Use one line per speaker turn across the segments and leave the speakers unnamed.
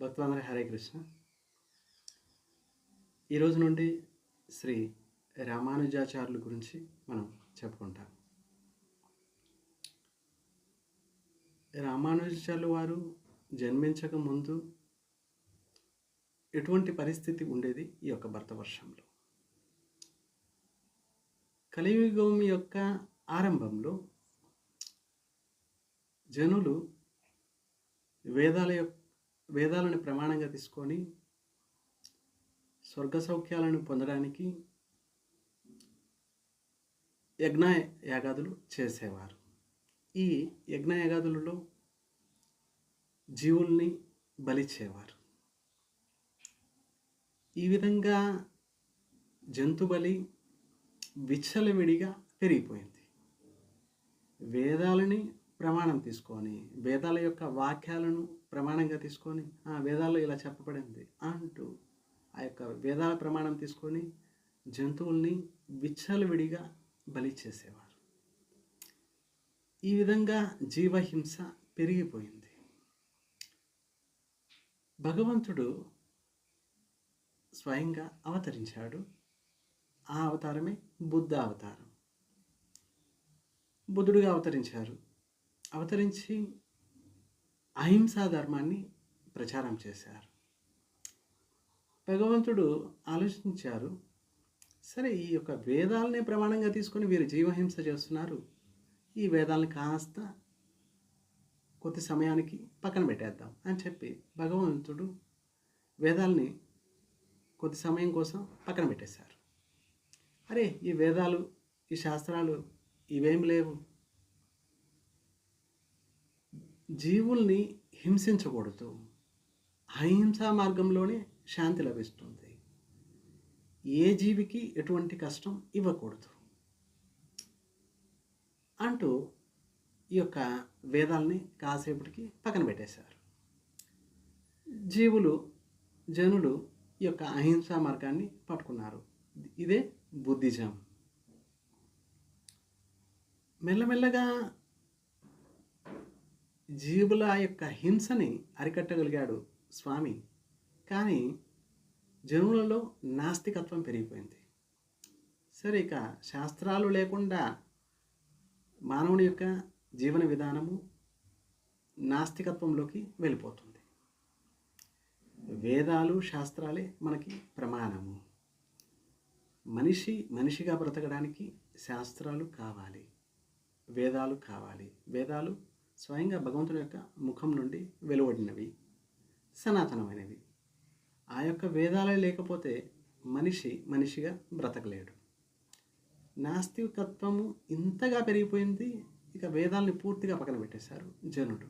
భక్తులందరి హరే కృష్ణ. ఈరోజు నుండి శ్రీ రామానుజాచార్యుల గురించి మనం చెప్పుకుంటాం. రామానుజాచార్యులు వారు జన్మించక ముందు ఎటువంటి పరిస్థితి ఉండేది ఈ యొక్క భర్త వర్షంలో? కలియుగం యొక్క ఆరంభంలో జనులు వేదాల యొక్క వేదాలను ప్రమాణంగా తీసుకొని స్వర్గ సౌఖ్యాలను పొందడానికి యజ్ఞ యాగాదులు చేసేవారు. ఈ యజ్ఞ యాగాదులలో జీవుల్ని బలిచ్చేవారు ఈ విధంగా జంతు బలి విచ్చలవిడిగా పెరిగిపోయింది. వేదాలని ప్రమాణం తీసుకొని వేదాల యొక్క వాక్యాలను ప్రమాణంగా తీసుకొని ఆ వేదాల్లో ఇలా చెప్పబడింది. అంటూ ఆ యొక్క వేదాల ప్రమాణం తీసుకొని జంతువుల్ని విచ్చలవిడిగా బలి చేసేవారు. ఈ విధంగా జీవహింస పెరిగిపోయింది. భగవంతుడు స్వయంగా అవతరించాడు. ఆ అవతారమే బుద్ధ అవతారం. బుద్ధుడుగా అవతరించారు. అవతరించి అహింసా ధర్మాన్ని ప్రచారం చేశారు. భగవంతుడు ఆలోచించారు సరే ఈ యొక్క వేదాలనే ప్రమాణంగా తీసుకొని వీరు జీవహింస చేస్తున్నారు. ఈ వేదాలను కాస్త కొద్ది సమయానికి పక్కన పెట్టేద్దాం అని చెప్పి భగవంతుడు వేదాల్ని కొద్ది సమయం కోసం పక్కన పెట్టేశారు. అరే ఈ వేదాలు ఈ శాస్త్రాలు ఇవేం లేవు. జీవుల్ని హింసించకూడదు. అహింసా మార్గంలోనే శాంతి లభిస్తుంది. ఏ జీవికి ఎటువంటి కష్టం ఇవ్వకూడదు. అంటూ ఈ యొక్క వేదాల్ని కాసేపటికి పక్కన పెట్టేశారు. జీవులు జనులు ఈ యొక్క అహింసా మార్గాన్ని పట్టుకున్నారు. ఇదే బుద్ధిజం. మెల్లమెల్లగా జీవుల యొక్క హింసని అరికట్టగలిగాడు స్వామి. కానీ జనులలో నాస్తికత్వం పెరిగిపోయింది. సరే ఇక శాస్త్రాలు లేకుండా మానవుని యొక్క జీవన విధానము నాస్తికత్వంలోకి వెళ్ళిపోతుంది. వేదాలు శాస్త్రాలే మనకి ప్రమాణము. మనిషి మనిషిగా బ్రతకడానికి శాస్త్రాలు కావాలి. వేదాలు కావాలి. వేదాలు స్వయంగా భగవంతుని యొక్క ముఖం నుండి వెలువడినవి సనాతనమైనవి. ఆ యొక్క వేదాలే లేకపోతే మనిషి మనిషిగా బ్రతకలేడు. నాస్తికత్వము ఇంతగా పెరిగిపోయింది ఇక వేదాల్ని పూర్తిగా పక్కన పెట్టేశారు జనుడు.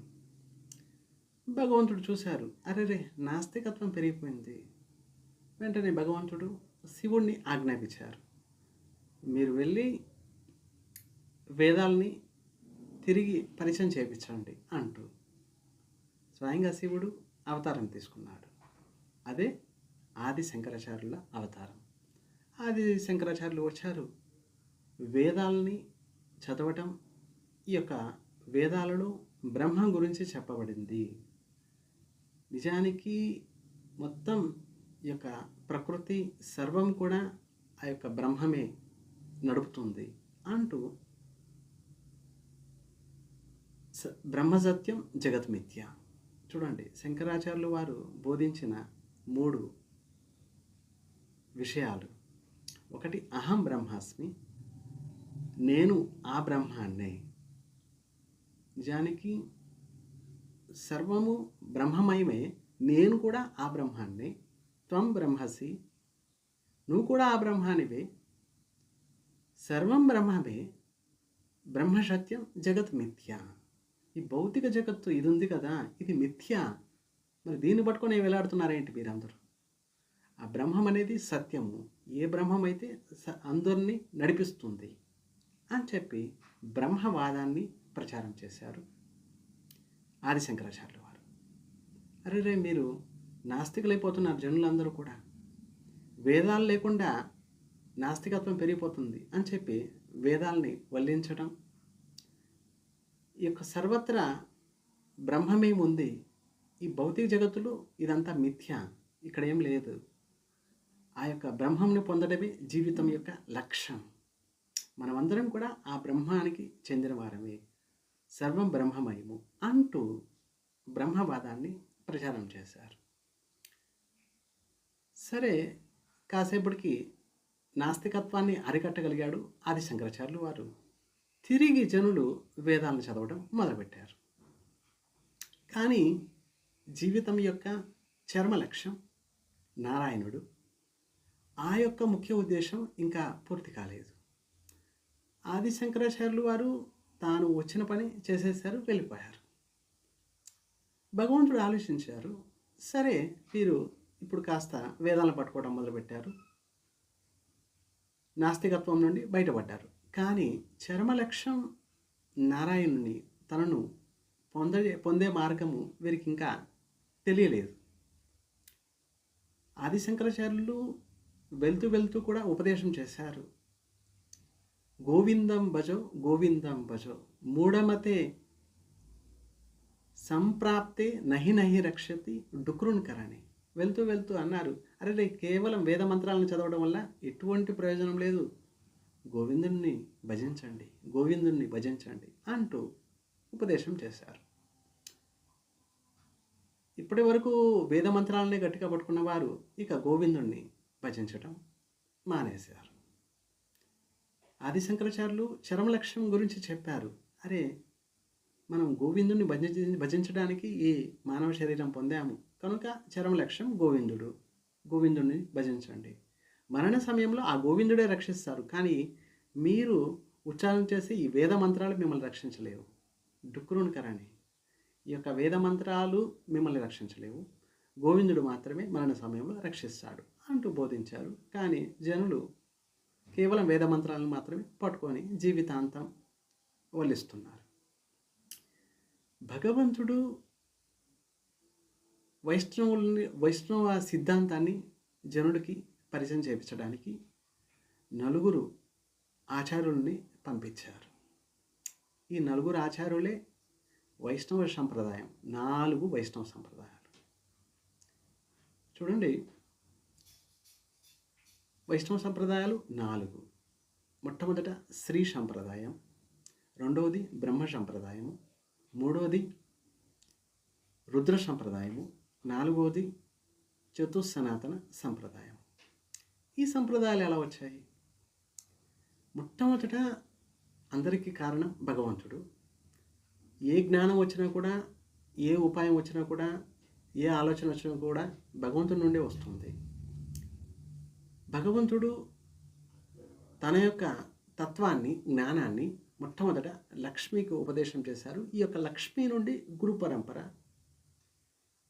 భగవంతుడు చూశారు అరే రే నాస్తికత్వం పెరిగిపోయింది. వెంటనే భగవంతుడు శివుణ్ణి ఆజ్ఞాపించారు. మీరు వెళ్ళి వేదాల్ని తిరిగి పరిచయం చేయించండి అంటూ స్వయంగా శివుడు అవతారం తీసుకున్నాడు. అదే ఆది శంకరాచార్యుల అవతారం. ఆది శంకరాచార్యులు వచ్చారు. వేదాలని చదవటం ఈ యొక్క వేదాలలో బ్రహ్మం గురించి చెప్పబడింది. నిజానికి మొత్తం ఈ యొక్క ప్రకృతి సర్వం కూడా ఆ యొక్క బ్రహ్మమే నడుపుతుంది అంటూ బ్రహ్మసత్యం జగత్మిథ్య చూడండి శంకరాచార్యులు వారు బోధించిన మూడు విషయాలు. ఒకటి అహం బ్రహ్మాస్మి. నేను ఆ బ్రహ్మాన్నే. నిజానికి సర్వము బ్రహ్మమయమే నేను కూడా ఆ బ్రహ్మాన్నే. త్వం బ్రహ్మసి. నువ్వు కూడా ఆ బ్రహ్మానివే. సర్వం బ్రహ్మమే బ్రహ్మసత్యం జగత్ మిథ్య. ఈ భౌతిక జగత్తు ఇది ఉంది కదా ఇది మిథ్య. మరి దీన్ని పట్టుకొని వేలాడుతున్నారేంటి మీరందరూ? ఆ బ్రహ్మం అనేది సత్యము. ఏ బ్రహ్మం అయితే స- అందరినీ నడిపిస్తుంది అని చెప్పి బ్రహ్మవాదాన్ని ప్రచారం చేశారు ఆదిశంకరాచార్యుల వారు. అరే రే మీరు నాస్తికులైపోతున్నారు జనులందరూ కూడా. వేదాలు లేకుండా నాస్తికత్వం పెరిగిపోతుంది అని చెప్పి వేదాల్ని వల్లించడం ఈ యొక్క సర్వత్రా బ్రహ్మమే ఉంది ఈ భౌతిక జగత్తులో ఇదంతా మిథ్య. ఇక్కడ ఏం లేదు. ఆ యొక్క బ్రహ్మంని పొందడమే జీవితం యొక్క లక్ష్యం. మనమందరం కూడా ఆ బ్రహ్మానికి చెందిన వారమే. సర్వం బ్రహ్మమయము అంటూ బ్రహ్మవాదాన్ని ప్రచారం చేశారు. సరే కాసేపటికి నాస్తికత్వాన్ని అరికట్టగలిగాడు ఆది శంకరాచార్యులు వారు. తిరిగి జనులు వేదాలను చదవడం మొదలుపెట్టారు. కానీ జీవితం యొక్క చర్మ లక్ష్యం నారాయణుడు. ఆ యొక్క ముఖ్య ఉద్దేశం ఇంకా పూర్తి కాలేదు. ఆది శంకరాచార్యులు వారు తాను వచ్చిన పని చేసేసారు వెళ్ళిపోయారు. భగవంతుడు ఆలోచించారు సరే వీరు ఇప్పుడు కాస్త వేదాలను పట్టుకోవడం మొదలుపెట్టారు. నాస్తికత్వం నుండి బయటపడ్డారు. కానీ చర్మ లక్ష్యం నారాయణుని తనను పొందే పొందే మార్గము వీరికి ఇంకా తెలియలేదు. ఆది శంకరాచార్యులు వెళ్తూ వెళ్తూ కూడా ఉపదేశం చేశారు. గోవిందం భజో గోవిందం భజో మూఢమతే సంప్రాప్తే నహి నహి రక్షతి డుక్రున్ కరణి. వెళ్తూ వెళ్తూ అన్నారు అరే రే కేవలం వేద మంత్రాలను చదవడం వల్ల ఎటువంటి ప్రయోజనం లేదు. గోవిందుణ్ణి భజించండి గోవిందుణ్ణి భజించండి అంటూ ఉపదేశం చేశారు. ఇప్పటి వరకు వేద మంత్రాలనే గట్టిగా పట్టుకున్న వారు ఇక గోవిందుణ్ణి భజించటం మానేశారు. ఆది శంకరాచార్యులు చరమ లక్ష్యం గురించి చెప్పారు. అరే మనం గోవిందుని భజించ భజించడానికి ఈ మానవ శరీరం పొందాము. కనుక చరమ లక్ష్యం గోవిందుడు. గోవిందుడిని భజించండి. మరణ సమయంలో ఆ గోవిందుడే రక్షిస్తారు. కానీ మీరు ఉచ్చారణ చేసి ఈ వేద మంత్రాలు మిమ్మల్ని రక్షించలేవు. డుక్కురుని కరణి ఈ యొక్క వేద మంత్రాలు మిమ్మల్ని రక్షించలేవు. గోవిందుడు మాత్రమే మరణ సమయంలో రక్షిస్తాడు అంటూ బోధించారు. కానీ జనులు కేవలం వేద మంత్రాలను మాత్రమే పట్టుకొని జీవితాంతం వల్లిస్తున్నారు. భగవంతుడు వైష్ణవుల్ని వైష్ణవ సిద్ధాంతాన్ని జనుడికి పరిచయం చేయించడానికి నలుగురు ఆచార్యుల్ని పంపించారు. ఈ నలుగురు ఆచార్యులే వైష్ణవ సంప్రదాయం నాలుగు వైష్ణవ సంప్రదాయాలు. చూడండి వైష్ణవ సంప్రదాయాలు నాలుగు. మొట్టమొదట శ్రీ సంప్రదాయం రెండవది బ్రహ్మ సంప్రదాయము మూడవది రుద్ర సంప్రదాయము నాలుగవది చతుస్సనాతన సంప్రదాయం ఈ సంప్రదాయాలు ఎలా వచ్చాయి? మొట్టమొదట అందరికీ కారణం భగవంతుడు. ఏ జ్ఞానం వచ్చినా కూడా ఏ ఉపాయం వచ్చినా కూడా ఏ ఆలోచన వచ్చినా కూడా భగవంతుడి నుండే వస్తుంది. భగవంతుడు తన యొక్క తత్వాన్ని జ్ఞానాన్ని మొట్టమొదట లక్ష్మికి ఉపదేశం చేశారు. ఈ యొక్క లక్ష్మి నుండి గురు పరంపర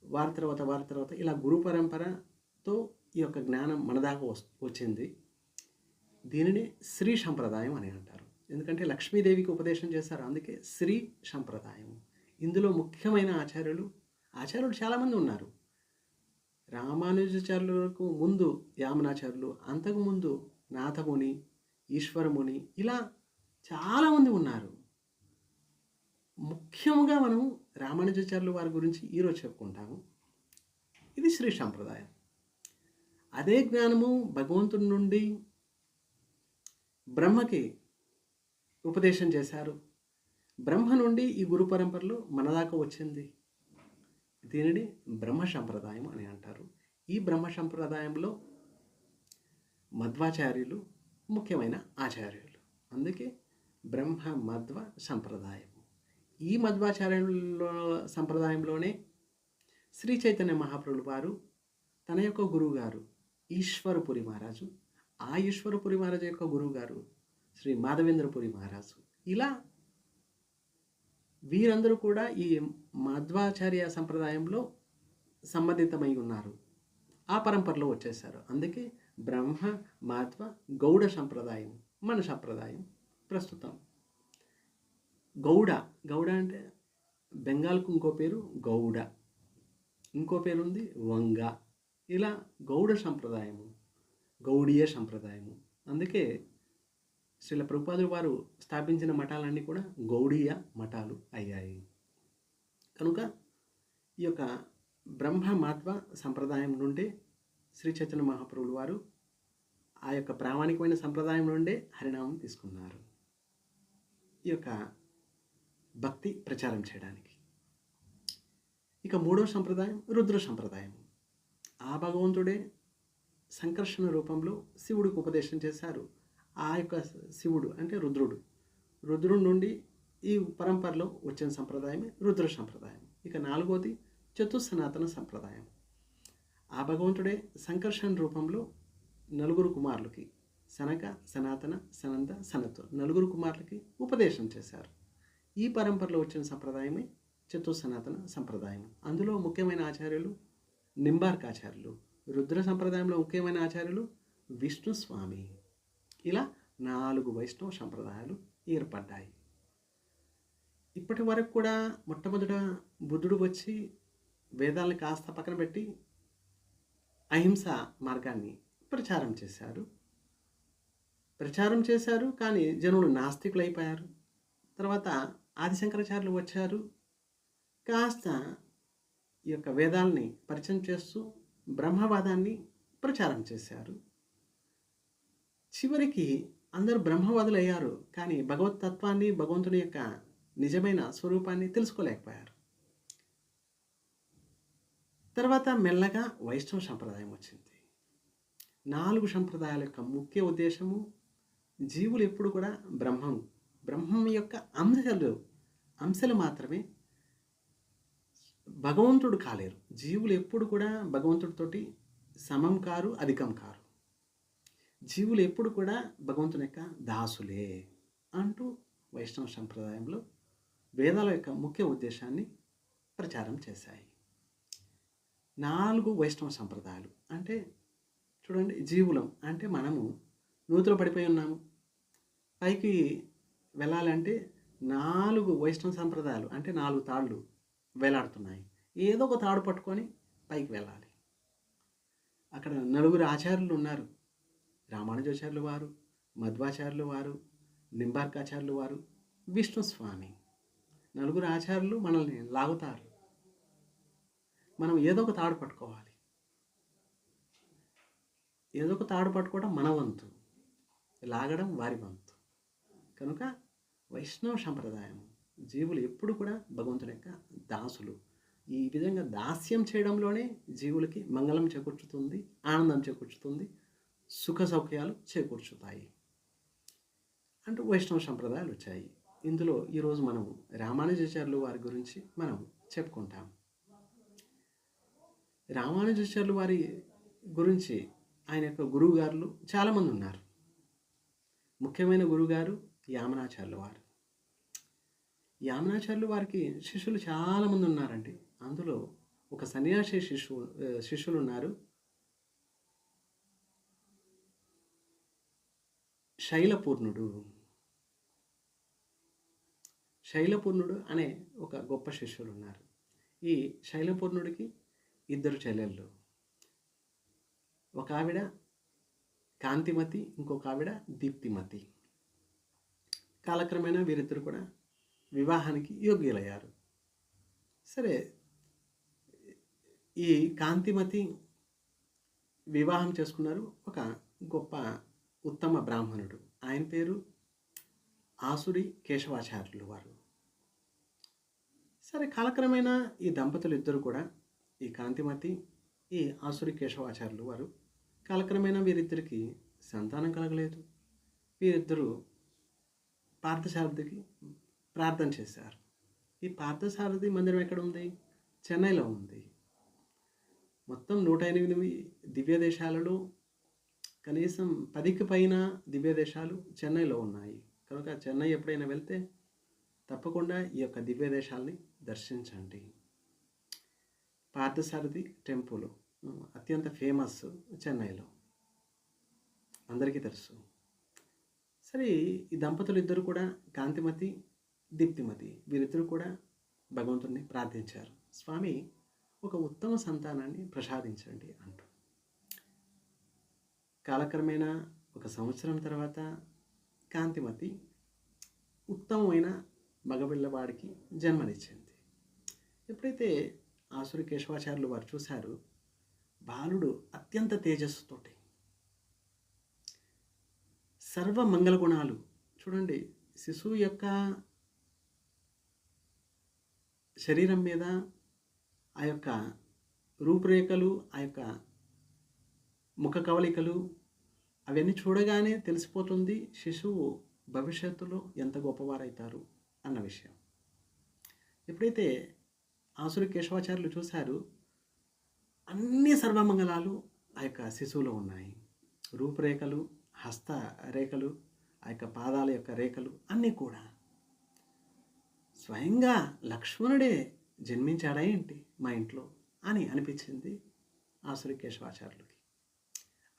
వారి తర్వాత వారి తర్వాత ఇలా గురు పరంపరతో ఈ యొక్క జ్ఞానం మన దాకా వచ్చింది. దీనిని శ్రీ సంప్రదాయం అని అంటారు. ఎందుకంటే లక్ష్మీదేవికి ఉపదేశం చేశారు. అందుకే శ్రీ సంప్రదాయం. ఇందులో ముఖ్యమైన ఆచార్యులు ఆచార్యులు చాలామంది ఉన్నారు. రామానుజాచార్యులకు ముందు యామనాచార్యులు అంతకు ముందు నాథముని ఈశ్వరముని ఇలా చాలామంది ఉన్నారు. ముఖ్యంగా మనం రామానుజాచార్యులు వారి గురించి ఈరోజు చెప్పుకుంటాము. ఇది శ్రీ సంప్రదాయం. అదే జ్ఞానము భగవంతుడి నుండి బ్రహ్మకి ఉపదేశం చేశారు. బ్రహ్మ నుండి ఈ గురు పరంపరలో మనదాకా వచ్చింది. దీనిని బ్రహ్మ సంప్రదాయం అని అంటారు. ఈ బ్రహ్మ సంప్రదాయంలో మధ్వాచార్యులు ముఖ్యమైన ఆచార్యులు. అందుకే బ్రహ్మ మధ్వ సంప్రదాయం. ఈ మధ్వాచార్యుల సంప్రదాయంలోనే శ్రీ చైతన్య మహాప్రభులు వారు తన యొక్క గురువు గారు ఈశ్వరపురి మహారాజు ఆ ఈశ్వరపురి మహారాజు యొక్క గురువు గారు శ్రీ మాధవేంద్రపురి మహారాజు. ఇలా వీరందరూ కూడా ఈ మధ్వాచార్య సంప్రదాయంలో సంబంధితమై ఉన్నారు. ఆ పరంపరలో వచ్చేసారు అందుకే బ్రహ్మ మాధ్వ గౌడ సంప్రదాయం మన సంప్రదాయం ప్రస్తుతం. గౌడ గౌడ అంటే బెంగాల్కు ఇంకో పేరు గౌడ. ఇంకో పేరు ఉంది వంగ. ఇలా గౌడ సంప్రదాయము గౌడీయ సంప్రదాయము. అందుకే శ్రీల ప్రభుపాదులు వారు స్థాపించిన మఠాలన్నీ కూడా గౌడీయ మఠాలు అయ్యాయి. కనుక ఈ యొక్క బ్రహ్మమాత్వ సంప్రదాయం నుండే శ్రీ చైతన్య మహాప్రభులు వారు ఆ యొక్క ప్రామాణికమైన సంప్రదాయం నుండే హరినామం తీసుకున్నారు. ఈ యొక్క భక్తి ప్రచారం చేయడానికి. ఇక మూడో సంప్రదాయం రుద్ర సంప్రదాయం ఆ భగవంతుడే సంకర్షణ రూపంలో శివుడికి ఉపదేశం చేశారు. ఆ యొక్క శివుడు అంటే రుద్రుడు. రుద్రుడి నుండి ఈ పరంపరలో వచ్చిన సంప్రదాయమే రుద్ర సంప్రదాయం. ఇక నాలుగోది చతుస్సనాతన సంప్రదాయం. ఆ భగవంతుడే సంకర్షణ రూపంలో నలుగురు కుమారులకి సనక సనాతన సనంద సనత్వ నలుగురు కుమారులకి ఉపదేశం చేశారు. ఈ పరంపరలో వచ్చిన సంప్రదాయమే చతుస్సనాతన సంప్రదాయం. అందులో ముఖ్యమైన ఆచార్యులు నింబార్క్ ఆచార్యులు రుద్ర సంప్రదాయంలో ముఖ్యమైన ఆచార్యులు విష్ణు స్వామి ఇలా నాలుగు వైష్ణవ సంప్రదాయాలు ఏర్పడ్డాయి. ఇప్పటి వరకు కూడా మొట్టమొదట బుద్ధుడు వచ్చి వేదాలను కాస్త పక్కన పెట్టి అహింస మార్గాన్ని ప్రచారం చేశారు ప్రచారం చేశారు కానీ జనులు నాస్తికులు అయిపోయారు తర్వాత ఆదిశంకరాచార్యులు వచ్చారు. కాస్త ఈ యొక్క వేదాల్ని పరిచయం చేస్తూ బ్రహ్మవాదాన్ని ప్రచారం చేశారు. చివరికి అందరూ బ్రహ్మవాదులు అయ్యారు కానీ భగవత్ తత్వాన్ని భగవంతుని యొక్క నిజమైన స్వరూపాన్ని తెలుసుకోలేకపోయారు. తర్వాత మెల్లగా వైష్ణవ సంప్రదాయం వచ్చింది. నాలుగు సంప్రదాయాల యొక్క ముఖ్య ఉద్దేశము జీవులు ఎప్పుడు కూడా బ్రహ్మం బ్రహ్మం యొక్క అంశాలు అంశాలు మాత్రమే భగవంతుడు కాలేరు. జీవులు ఎప్పుడు కూడా భగవంతుడితోటి సమం కారు అధికం కారు. జీవులు ఎప్పుడు కూడా భగవంతుని యొక్క దాసులే అంటూ వైష్ణవ సంప్రదాయంలో వేదాల యొక్క ముఖ్య ఉద్దేశాన్ని ప్రచారం చేశాయి. నాలుగు వైష్ణవ సంప్రదాయాలు. అంటే చూడండి జీవులం అంటే మనము నూతులు పడిపోయి ఉన్నాము. పైకి వెళ్ళాలంటే నాలుగు వైష్ణవ సంప్రదాయాలు అంటే నాలుగు తాళ్ళు. వేలాడుతున్నాయి. ఏదో ఒక తాడు పట్టుకొని పైకి వెళ్ళాలి. అక్కడ నలుగురు ఆచార్యులు ఉన్నారు. రామానుజాచార్యులు వారు మధ్వాచార్యులు వారు నింబార్కాచార్యులు వారు విష్ణు స్వామి నలుగురు ఆచార్యులు మనల్ని లాగుతారు. మనం ఏదో ఒక తాడు పట్టుకోవాలి. ఏదో ఒక తాడు పట్టుకోవడం మన వంతు. లాగడం వారి వంతు. కనుక వైష్ణవ సంప్రదాయం. జీవులు ఎప్పుడు కూడా భగవంతుని యొక్క దాసులు. ఈ విధంగా దాస్యం చేయడంలోనే జీవులకి మంగళం చేకూర్చుతుంది ఆనందం చేకూర్చుతుంది సుఖ సౌఖ్యాలు చేకూర్చుతాయి. అంటూ వైష్ణవ సంప్రదాయాలు వచ్చాయి. ఇందులో ఈరోజు మనం రామానుజాచార్యులు వారి గురించి మనం చెప్పుకుంటాం. రామానుజాచార్యులు వారి గురించి ఆయన యొక్క గురువుగారులు చాలామంది ఉన్నారు. ముఖ్యమైన గురువుగారు యామనాచార్యులు వారు. యామనాచార్యులు వారికి శిష్యులు చాలామంది ఉన్నారండి. అందులో ఒక సన్యాసి శిష్యు శిష్యులు ఉన్నారు శైలపూర్ణుడు. శైలపూర్ణుడు అనే ఒక గొప్ప శిష్యులు ఉన్నారు ఈ శైలపూర్ణుడికి ఇద్దరు చెల్లెళ్ళు. ఒక ఆవిడ కాంతిమతి ఇంకొక ఆవిడ దీప్తిమతి. కాలక్రమేణా వీరిద్దరు కూడా వివాహానికి యోగ్యులయ్యారు. సరే ఈ కాంతిమతి వివాహం చేసుకున్నారు ఒక గొప్ప ఉత్తమ బ్రాహ్మణుడు. ఆయన పేరు ఆసురి కేశవాచార్యులు వారు. సరే కాలక్రమేణా ఈ దంపతులు ఇద్దరు కూడా ఈ కాంతిమతి ఈ ఆసురి కేశవాచార్యులు వారు కాలక్రమేణా వీరిద్దరికి సంతానం కలగలేదు. వీరిద్దరూ పార్థసారథికి ప్రార్థన చేశారు. ఈ పార్థసారథి మందిరం ఎక్కడ ఉంది చెన్నైలో ఉంది. మొత్తం నూట ఎనిమిది దివ్య దేశాలలో కనీసం పదికి పైన దివ్య దేశాలు చెన్నైలో ఉన్నాయి. కనుక చెన్నై ఎప్పుడైనా వెళ్తే తప్పకుండా ఈ యొక్క దివ్య దేశాలని దర్శించండి. పార్థసారథి టెంపుల్ అత్యంత ఫేమస్ చెన్నైలో. అందరికీ తెలుసు. సరే ఈ దంపతులు ఇద్దరు కూడా కాంతిమతి దీప్తిమతి. వీరిద్దరు కూడా భగవంతుడిని ప్రార్థించారు. స్వామి ఒక ఉత్తమ సంతానాన్ని ప్రసాదించండి అంటూ. కాలక్రమేణా ఒక సంవత్సరం తర్వాత కాంతిమతి ఉత్తమమైన మగపిల్లవాడికి జన్మనిచ్చింది. ఎప్పుడైతే ఆసురి కేశవాచార్యులు వారు చూశారు బాలుడు అత్యంత తేజస్సుతోటి సర్వ మంగళ గుణాలు. చూడండి శిశువు యొక్క శరీరం మీద ఆ యొక్క రూపురేఖలు ఆ యొక్క ముఖ కవలికలు అవన్నీ చూడగానే తెలిసిపోతుంది శిశువు భవిష్యత్తులో ఎంత గొప్పవారవుతారు అన్న విషయం. ఎప్పుడైతే ఆసురు కేశవాచార్యులు చూశారు అన్ని సర్వమంగళాలు ఆ యొక్క శిశువులో ఉన్నాయి. రూపురేఖలు హస్త రేఖలు ఆ యొక్క పాదాల యొక్క రేఖలు అన్నీ కూడా స్వయంగా లక్ష్మణుడే జన్మించాడా ఏంటి మా ఇంట్లో అని అనిపించింది ఆసురి కేశవాచార్యులకి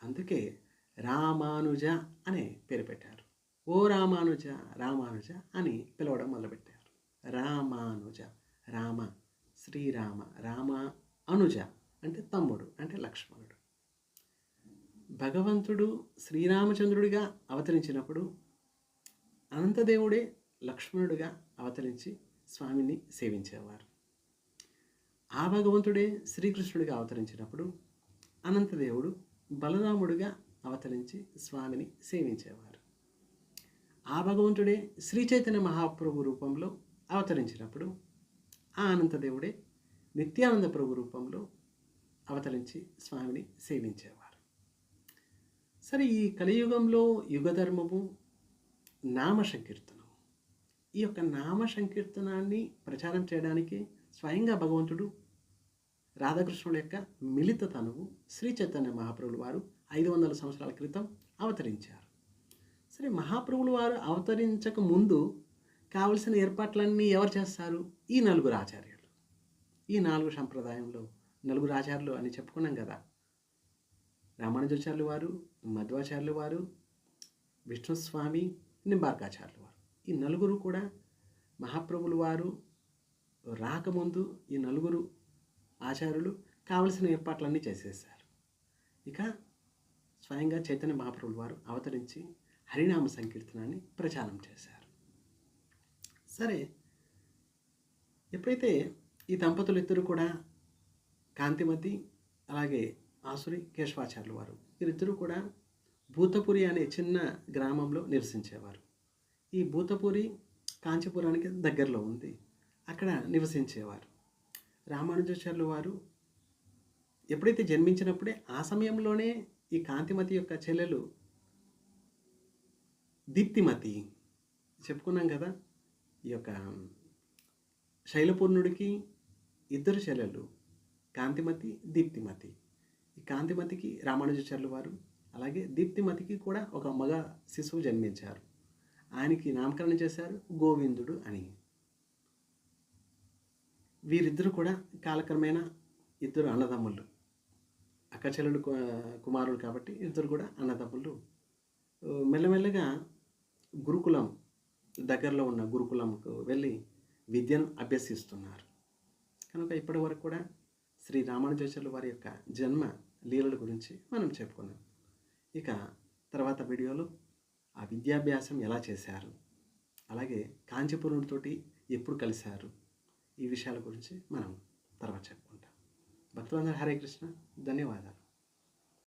అందుకే రామానుజ అనే పేరు పెట్టారు. ఓ రామానుజ రామానుజ అని పిలవడం మొదలుపెట్టారు. రామానుజ రామ శ్రీరామ రామ అనుజ అంటే తమ్ముడు అంటే లక్ష్మణుడు. భగవంతుడు శ్రీరామచంద్రుడిగా అవతరించినప్పుడు అనంతదేవుడే లక్ష్మణుడిగా అవతరించి స్వామిని సేవించేవారు. ఆ భగవంతుడే శ్రీకృష్ణుడిగా అవతరించినప్పుడు అనంతదేవుడు బలరాముడిగా అవతరించి స్వామిని సేవించేవారు. ఆ భగవంతుడే శ్రీ చైతన్య మహాప్రభు రూపంలో అవతరించినప్పుడు ఆ అనంతదేవుడే నిత్యానంద ప్రభు రూపంలో అవతరించి స్వామిని సేవించేవారు. సరే ఈ కలియుగంలో యుగధర్మము నామ సంకీర్తనం ఈ యొక్క నామ సంకీర్తనాన్ని ప్రచారం చేయడానికి స్వయంగా భగవంతుడు రాధాకృష్ణుల యొక్క మిలిత తనువు శ్రీ చైతన్య మహాప్రభులు వారు ఐదు వందల సంవత్సరాల క్రితం అవతరించారు. సరే మహాప్రభులు వారు అవతరించక ముందు కావలసిన ఏర్పాట్లన్నీ ఎవరు చేస్తారు? ఈ నలుగురు ఆచార్యులు. ఈ నాలుగు సంప్రదాయంలో నలుగురు ఆచార్యులు అని చెప్పుకున్నాం కదా. రామానుజాచార్యులు వారు మధ్వాచార్యులు వారు విష్ణుస్వామి నింబార్కాచార్యులు వారు. ఈ నలుగురు కూడా మహాప్రభులు వారు రాకముందు ఈ నలుగురు ఆచార్యులు కావలసిన ఏర్పాట్లన్నీ చేసేసారు ఇక స్వయంగా చైతన్య మహాప్రభులు వారు అవతరించి హరినామ సంకీర్తనాన్ని ప్రచారం చేశారు. సరే ఎప్పుడైతే ఈ దంపతులు ఇద్దరు కూడా కాంతిమతి అలాగే ఆసురి కేశవాచార్యులు వారు వీరిద్దరూ కూడా భూతపురి అనే చిన్న గ్రామంలో నివసించేవారు. ఈ భూతపురి కాంచీపురానికి దగ్గరలో ఉంది. అక్కడ నివసించేవారు. రామానుజాచార్యులు వారు ఎప్పుడైతే జన్మించినప్పుడే ఆ సమయంలోనే ఈ కాంతిమతి యొక్క చెల్లెలు దీప్తిమతి చెప్పుకున్నాం కదా ఈ యొక్క శైలపూర్ణుడికి ఇద్దరు చెల్లెలు కాంతిమతి దీప్తిమతి. ఈ కాంతిమతికి రామానుజాచార్యులు వారు అలాగే దీప్తిమతికి కూడా ఒక మగ శిశువు జన్మించారు. ఆయనకి నామకరణం చేశారు గోవిందుడు అని. వీరిద్దరు కూడా కాలక్రమేణా ఇద్దరు అన్నదమ్ములు అక్కచెల్లుడు కుమారుడు కాబట్టి ఇద్దరు కూడా అన్నదమ్ములు మెల్లమెల్లగా గురుకులం దగ్గరలో ఉన్న గురుకులంకు వెళ్ళి విద్యను అభ్యసిస్తున్నారు. కనుక ఇప్పటి వరకు కూడా శ్రీ రామానుజాచార్యులు వారి యొక్క జన్మ లీలల గురించి మనం చెప్పుకున్నాం. ఇక తర్వాత వీడియోలో ఆ విద్యాభ్యాసం ఎలా చేశారు? అలాగే కాంచీపురంతోటి ఎప్పుడు కలిశారు? ఈ విషయాల గురించి మనం తర్వాత చెప్పుకుంటాం. భక్తులందరూ హరే కృష్ణ. ధన్యవాదాలు.